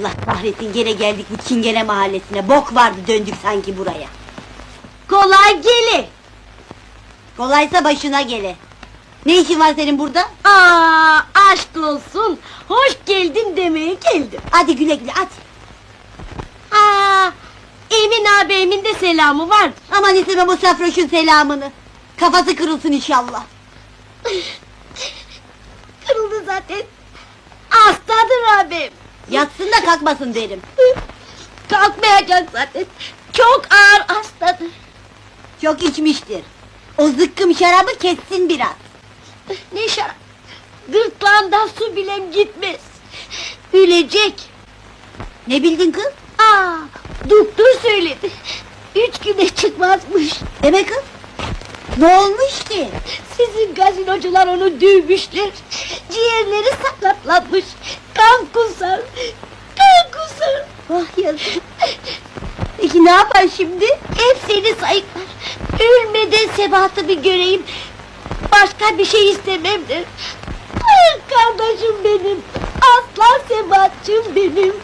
Allah kahretsin gene geldik bu çingene mahallesine. Bok vardı döndük sanki buraya. Kolay gele. Kolaysa başına gele. Ne işin var senin burada? Aa, aşk olsun. Hoş geldin demeye geldim. Hadi güle güle hadi. Aa, Emin ağabeyimin de selamı var. Aman istemem o safroşun selamını. Kafası kırılsın inşallah. Kırıldı zaten. Hastadır abim. Yatsın da kalkmasın derim. Kalkmayacak zaten. Çok ağır hastadır. Çok içmiştir. O zıkkım şarabı kessin biraz. Ne şarap. Gırtlağından su bilem gitmez. Ölecek. Ne bildin kız? Aa, doktor söyledi. Üç güne çıkmazmış. Deme kız. Ne olmuş ki? Sizin gazinocular onu dövmüşler. Ciğerleri sakatlanmış. Kusar. Ah yazık. Peki ne yapar şimdi? Hep seni sayıklar. Ölmeden sebatı bir göreyim. Başka bir şey istemem der. Ah, kardeşim benim. Aslan sebatçım benim.